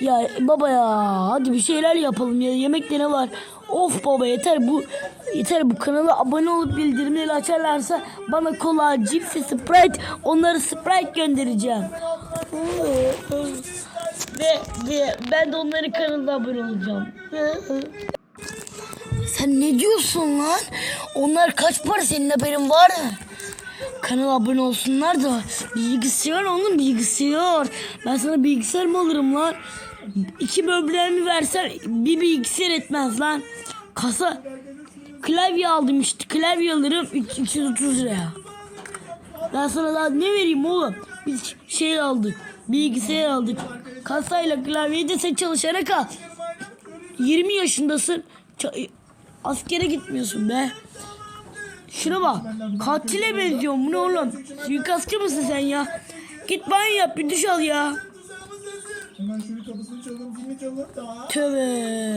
Ya baba ya hadi bir şeyler yapalım ya yemekte ne var? Of baba yeter bu yeter bu kanala abone olup bildirimleri açarlarsa bana kola, cips ve Sprite onları Sprite göndereceğim. ve, ve ben de onların kanalına abone olacağım. Sen ne diyorsun lan? Onlar kaç para senin haberin var mı? Kanala abone olsunlar da bilgisayar onun bilgisayar. Ben sana bilgisayar mı alırım lan? İki möblerimi versen bir bilgisayar etmez lan. Kasa klavye aldım işte klavye alırım üç- 230 liraya. Ben sana daha ne vereyim oğlum? Biz şey aldık bilgisayar aldık. Kasayla klavyeyi de sen çalışana kal. 20 yaşındasın. Askere gitmiyorsun be. Şuna bak. Katile benziyorsun. Bu ne oğlum? Suikastçı mısın sen ya? Git banyo yap bir duş al ya. Hemen şunun kapısını çalalım, zilini çalalım. Tamam. Tövbe.